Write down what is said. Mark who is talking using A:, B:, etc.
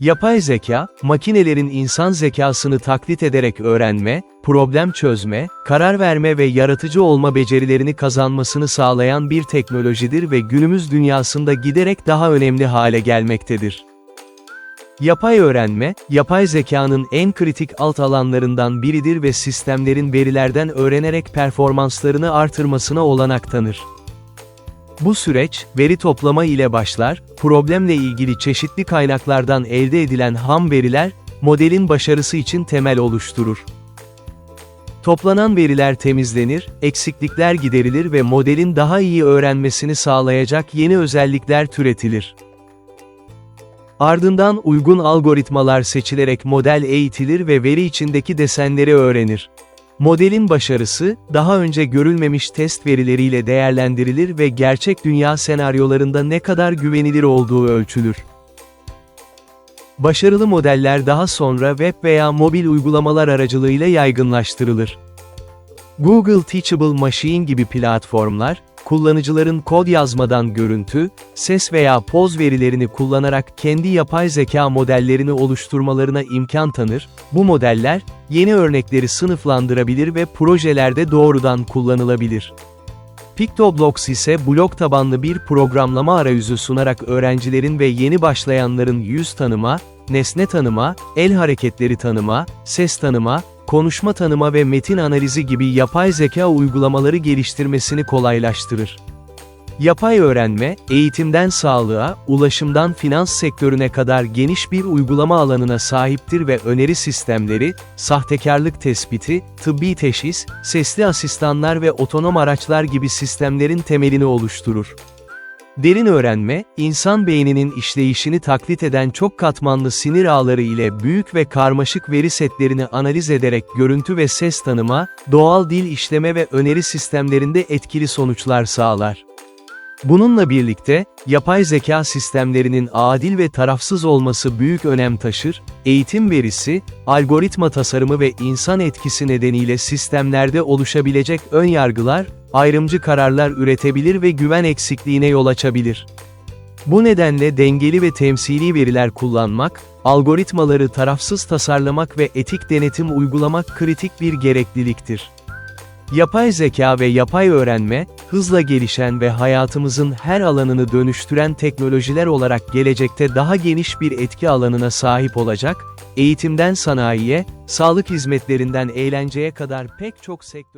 A: Yapay zeka, makinelerin insan zekasını taklit ederek öğrenme, problem çözme, karar verme ve yaratıcı olma becerilerini kazanmasını sağlayan bir teknolojidir ve günümüz dünyasında giderek daha önemli hale gelmektedir. Yapay öğrenme, yapay zekanın en kritik alt alanlarından biridir ve sistemlerin verilerden öğrenerek performanslarını artırmasına olanak tanır. Bu süreç, veri toplama ile başlar, problemle ilgili çeşitli kaynaklardan elde edilen ham veriler, modelin başarısı için temel oluşturur. Toplanan veriler temizlenir, eksiklikler giderilir ve modelin daha iyi öğrenmesini sağlayacak yeni özellikler türetilir. Ardından uygun algoritmalar seçilerek model eğitilir ve veri içindeki desenleri öğrenir. Modelin başarısı, daha önce görülmemiş test verileriyle değerlendirilir ve gerçek dünya senaryolarında ne kadar güvenilir olduğu ölçülür. Başarılı modeller daha sonra web veya mobil uygulamalar aracılığıyla yaygınlaştırılır. Google Teachable Machine gibi platformlar, kullanıcıların kod yazmadan görüntü, ses veya poz verilerini kullanarak kendi yapay zeka modellerini oluşturmalarına imkan tanır, bu modeller, yeni örnekleri sınıflandırabilir ve projelerde doğrudan kullanılabilir. PictoBlocks ise blok tabanlı bir programlama arayüzü sunarak öğrencilerin ve yeni başlayanların yüz tanıma, nesne tanıma, el hareketleri tanıma, ses tanıma, konuşma tanıma ve metin analizi gibi yapay zeka uygulamaları geliştirmesini kolaylaştırır. Yapay öğrenme, eğitimden sağlığa, ulaşımdan finans sektörüne kadar geniş bir uygulama alanına sahiptir ve öneri sistemleri, sahtekarlık tespiti, tıbbi teşhis, sesli asistanlar ve otonom araçlar gibi sistemlerin temelini oluşturur. Derin öğrenme, insan beyninin işleyişini taklit eden çok katmanlı sinir ağları ile büyük ve karmaşık veri setlerini analiz ederek görüntü ve ses tanıma, doğal dil işleme ve öneri sistemlerinde etkili sonuçlar sağlar. Bununla birlikte, yapay zeka sistemlerinin adil ve tarafsız olması büyük önem taşır, eğitim verisi, algoritma tasarımı ve insan etkisi nedeniyle sistemlerde oluşabilecek önyargılar, ayrımcı kararlar üretebilir ve güven eksikliğine yol açabilir. Bu nedenle dengeli ve temsili veriler kullanmak, algoritmaları tarafsız tasarlamak ve etik denetim uygulamak kritik bir gerekliliktir. Yapay zeka ve yapay öğrenme, hızla gelişen ve hayatımızın her alanını dönüştüren teknolojiler olarak gelecekte daha geniş bir etki alanına sahip olacak, eğitimden sanayiye, sağlık hizmetlerinden eğlenceye kadar pek çok sektör